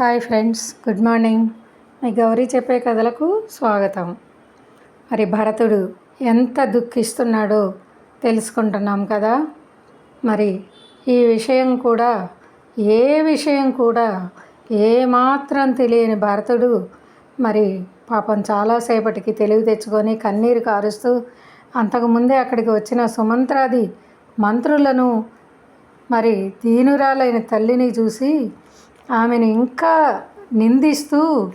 Hi friends good morning. మీ గౌరీ చెప్పే కథలకు స్వాగతం. మరి భరతుడు ఎంత దుఃఖిస్తున్నాడో తెలుసుకుంటున్నాం కదా. మరి ఈ విషయం కూడా ఏ విషయం కూడా ఏమాత్రం తెలియని భరతుడు మరి పాపం చాలాసేపటికి తెలివి తెచ్చుకొని కన్నీరు కారుస్తూ అంతకుముందే అక్కడికి వచ్చిన సుమంత్రాది మంత్రులను మరి దీనురాలైన తల్లిని చూసి ఆమెను ఇంకా నిందిస్తూ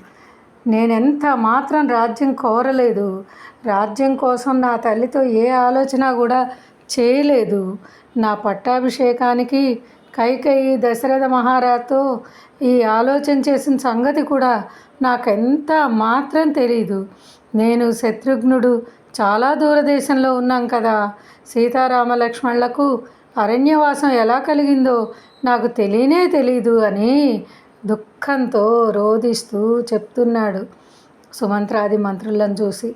నేనెంత మాత్రం రాజ్యం కోరలేదు. రాజ్యం కోసం నా తల్లితో ఏ ఆలోచన కూడా చేయలేదు. నా పట్టాభిషేకానికి కైకయి దశరథ మహారాజుతో ఈ ఆలోచన చేసిన సంగతి కూడా నాకెంత మాత్రం తెలీదు. నేను శత్రుఘ్నుడు చాలా దూరదేశంలో ఉన్నాం కదా. సీతారామ లక్ష్మణులకు అరణ్యవాసం ఎలా కలిగిందో నాకు తెలియనే తెలీదు అని దుఃఖంతో రోధిస్తూ చెప్తున్నాడు సుమంత్రాది మంత్రులను చూసి.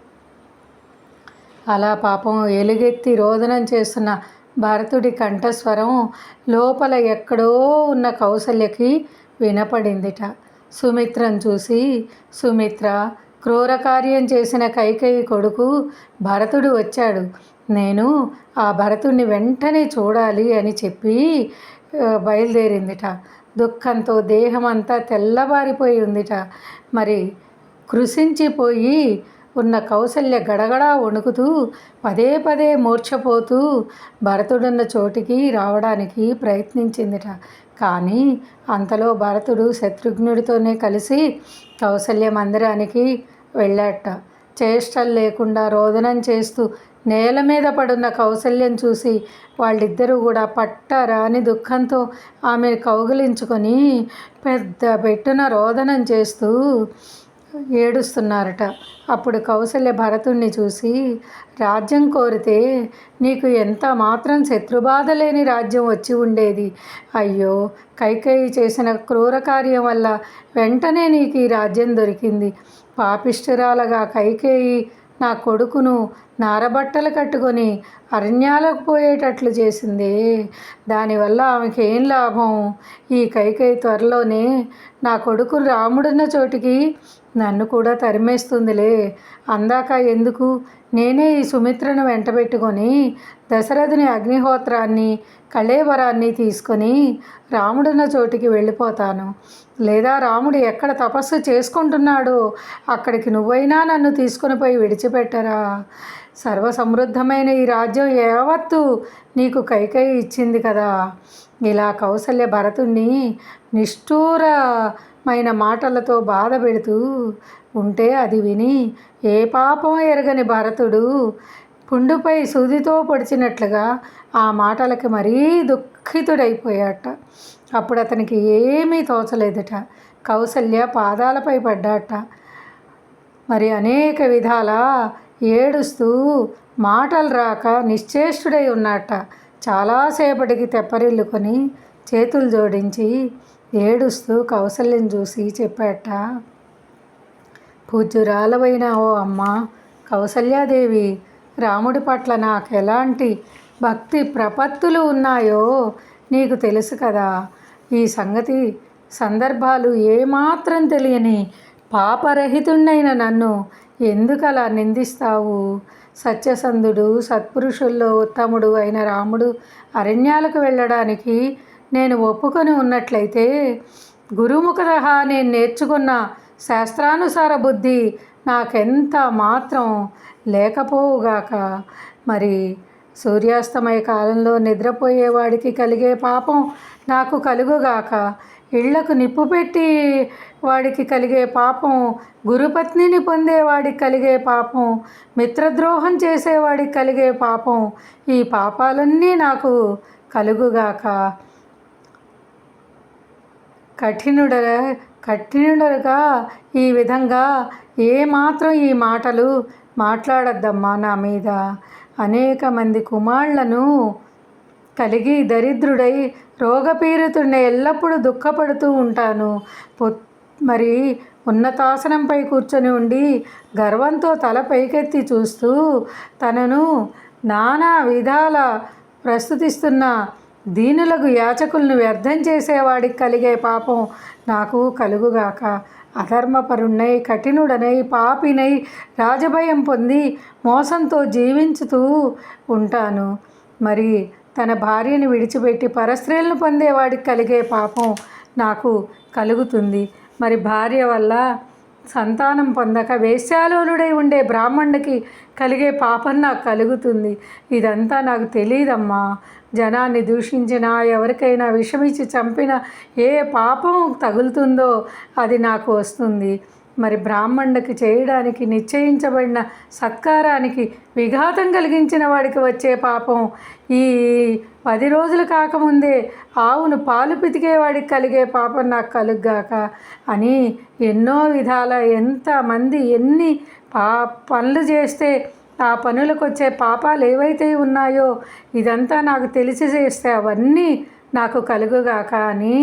అలా పాపం ఎలుగెత్తి రోదనం చేస్తున్న భరతుడి కంఠస్వరం లోపల ఎక్కడో ఉన్న కౌసల్యకి వినపడిందిట. సుమిత్రను చూసి సుమిత్ర క్రూర కార్యం చేసిన కైకేయి కొడుకు భరతుడు వచ్చాడు. నేను ఆ భరతుడిని వెంటనే చూడాలి అని చెప్పి బయలుదేరిందిట. దుఃఖంతో దేహం అంతా తెల్లబారిపోయి ఉందిట. మరి కృషించిపోయి ఉన్న కౌసల్య గడగడా వణుకుతూ పదే పదే మూర్ఛపోతూ భరతుడున్న చోటికి రావడానికి ప్రయత్నించిందిట. కానీ అంతలో భరతుడు శత్రుఘ్నుడితోనే కలిసి కౌసల్య మందిరానికి వెళ్ళాట చేష్టలు లేకుండా రోదనం చేస్తూ నేల మీద పడున్న కౌశల్యం చూసి వాళ్ళిద్దరూ కూడా పట్టరాని దుఃఖంతో ఆమెను కౌగిలించుకొని పెద్ద పెట్టున రోదనం చేస్తూ ఏడుస్తున్నారట. అప్పుడు కౌసల్య భరతుణ్ణి చూసి రాజ్యం కోరితే నీకు ఎంత మాత్రం శత్రుబాధ లేని రాజ్యం వచ్చి ఉండేది. అయ్యో కైకేయి చేసిన క్రూర కార్యం వల్ల వెంటనే నీకు ఈ రాజ్యం దొరికింది. పాపిష్ఠురాలగా కైకేయి నా కొడుకును నారబట్టలు కట్టుకొని అరణ్యాలకు పోయేటట్లు చేసింది. దానివల్ల ఆమెకి ఏం లాభం? ఈ కైకై త్వరలోనే నా కొడుకు రాముడున్న చోటికి నన్ను కూడా తరిమేస్తుందిలే. అందాక ఎందుకు? నేనే ఈ సుమిత్రను వెంటబెట్టుకొని దశరథుని అగ్నిహోత్రాన్ని కళేవరాన్ని తీసుకొని రాముడున్న చోటికి వెళ్ళిపోతాను. లేదా రాముడు ఎక్కడ తపస్సు చేసుకుంటున్నాడో అక్కడికి నువ్వైనా నన్ను తీసుకుని పోయి విడిచిపెట్టరా? సర్వసమృద్ధమైన ఈ రాజ్యం యావత్తు నీకు కైకై ఇచ్చింది కదా. ఇలా కౌసల్య భరతుణ్ణి నిష్ఠూరమైన మాటలతో బాధ పెడుతూ ఉంటే అది విని ఏ పాపం ఎరగని భరతుడు పుండుపై సూదితో పొడిచినట్లుగా ఆ మాటలకి మరీ దుఃఖితుడైపోయాట. అప్పుడు అతనికి ఏమీ తోచలేదట. కౌసల్య పాదాలపై పడ్డాట. మరి అనేక విధాల ఏడుస్తూ మాటలు రాక నిశ్చేష్టుడై ఉన్నట్ట చాలాసేపటికి తెప్పరిల్లుకొని చేతులు జోడించి ఏడుస్తూ కౌసల్యం చూసి చెప్పాట. పూజ్యురాలవైన ఓ అమ్మ కౌసల్యాదేవి రాముడి పట్ల నాకు ఎలాంటి భక్తి ప్రపత్తులు ఉన్నాయో నీకు తెలుసు కదా. ఈ సంగతి సందర్భాలు ఏమాత్రం తెలియని పాపరహితుణ్ణైన నన్ను ఎందుకు అలా నిందిస్తావు? సత్యసంధుడు సత్పురుషుల్లో ఉత్తముడు అయిన రాముడు అరణ్యాలకు వెళ్ళడానికి నేను ఒప్పుకొని ఉన్నట్లయితే గురుముఖత నేను నేర్చుకున్న శాస్త్రానుసార బుద్ధి నాకెంత మాత్రం లేకపోవుగాక. మరి సూర్యాస్తమయ కాలంలో నిద్రపోయేవాడికి కలిగే పాపం నాకు కలుగుగాక. ఇళ్ళకు నిప్పు పెట్టి వాడికి కలిగే పాపం గురుపత్నిని పొందేవాడికి కలిగే పాపం మిత్రద్రోహం చేసేవాడికి కలిగే పాపం ఈ పాపాలన్నీ నాకు కలుగుగాక. కఠినుడ కఠినుడరుగా ఈ విధంగా ఏమాత్రం ఈ మాటలు మాట్లాడద్దమ్మా నా మీద. అనేక మంది కుమారులను కలిగి దరిద్రుడై రోగపీడితుడిని ఎల్లప్పుడూ దుఃఖపడుతూ ఉంటాను. పొ మరి ఉన్నతాసనంపై కూర్చొని ఉండి గర్వంతో తల పైకెత్తి చూస్తూ తనను నానా విధాల ప్రస్తుతిస్తున్న దీనులకు యాచకులను వ్యర్థం చేసేవాడికి కలిగే పాపం నాకు కలుగుగాక. అధర్మపరుణ్ణై కఠినుడనై పాపినై రాజభయం పొంది మోసంతో జీవించుతూ ఉంటాను. మరి తన భార్యను విడిచిపెట్టి పరస్త్రీలను పొందేవాడికి కలిగే పాపం నాకు కలుగుతుంది. మరి భార్య వల్ల సంతానం పొందక వేశ్యాలోనుడై ఉండే బ్రాహ్మణుడికి కలిగే పాపం నాకు కలుగుతుంది. ఇదంతా నాకు తెలియదమ్మా జనాన్ని దూషించినా ఎవరికైనా విషమిచ్చి చంపిన ఏ పాపం తగులుతుందో అది నాకు వస్తుంది. మరి బ్రాహ్మణుడికి చేయడానికి నిశ్చయించబడిన సత్కారానికి విఘాతం కలిగించిన వాడికి వచ్చే పాపం. ఈ పది రోజులు కాకముందే ఆవును పాలు పితికేవాడికి కలిగే పాపం నాకు కలుగ్గాక అని ఎన్నో విధాల ఎంతమంది ఎన్ని పా పనులు చేస్తే ఆ పనులకు వచ్చే పాపాలు ఏవైతే ఉన్నాయో ఇదంతా నాకు తెలిసి చేస్తే అవన్నీ నాకు కలుగుగాక అని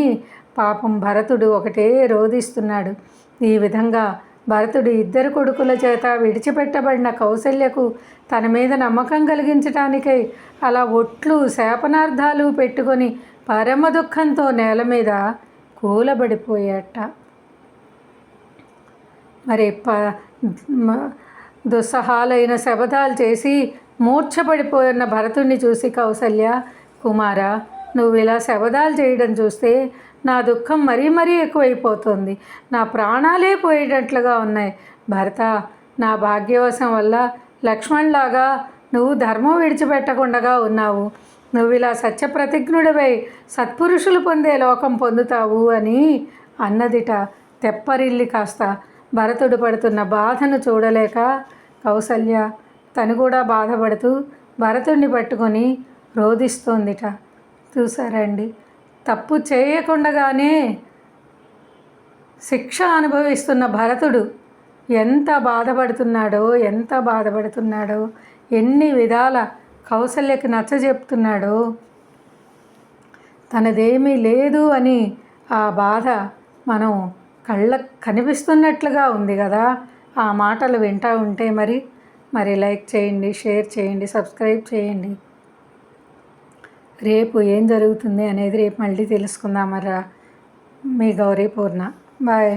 పాపం భరతుడు ఒకటే రోధిస్తున్నాడు. ఈ విధంగా భరతుడు ఇద్దరు కొడుకుల చేత విడిచిపెట్టబడిన కౌశల్యకు తన మీద నమ్మకం కలిగించటానికై అలా ఒట్లు శాపనార్థాలు పెట్టుకొని పరమ దుఃఖంతో నేల మీద కూలబడిపోయాట. మరి ప దుస్సహాలైన శబదాలు చేసి మూర్ఛపడిపోయిన భరతుణ్ణి చూసి కౌసల్య కుమార నువ్వు ఇలా శబదాలు చేయడం చూస్తే నా దుఃఖం మరీ మరీ ఎక్కువైపోతుంది. నా ప్రాణాలే పోయేటట్లుగా ఉన్నాయి. భరత నా భాగ్యవశం వల్ల లక్ష్మణ్లాగా నువ్వు ధర్మం విడిచిపెట్టకుండా ఉన్నావు. నువ్వు ఇలా సత్యప్రతిజ్ఞుడివై సత్పురుషులు పొందే లోకం పొందుతావు అని అన్నదిట తెప్పరిల్లి కాస్త భరతుడు పడుతున్న బాధను చూడలేక కౌసల్య తను కూడా బాధపడుతూ భరతుడిని పట్టుకొని రోధిస్తోందిట. చూసారండి తప్పు చేయకుండానే శిక్ష అనుభవిస్తున్న భరతుడు ఎంత బాధపడుతున్నాడో ఎంత బాధపడుతున్నాడో ఎన్ని విధాల కౌశల్యకి నచ్చజెప్తున్నాడో తనదేమీ లేదు అని ఆ బాధ మనం కళ్ళ కనిపిస్తున్నట్లుగా ఉంది కదా. ఆ మాటలు వింటూ ఉంటే మరి మరి లైక్ చేయండి షేర్ చేయండి సబ్స్క్రైబ్ చేయండి. రేపు ఏం జరుగుతుంది అనేది రేపు మళ్ళీ తెలుసుకుందామరా మీ గౌరీ పూర్ణ. బాయ్.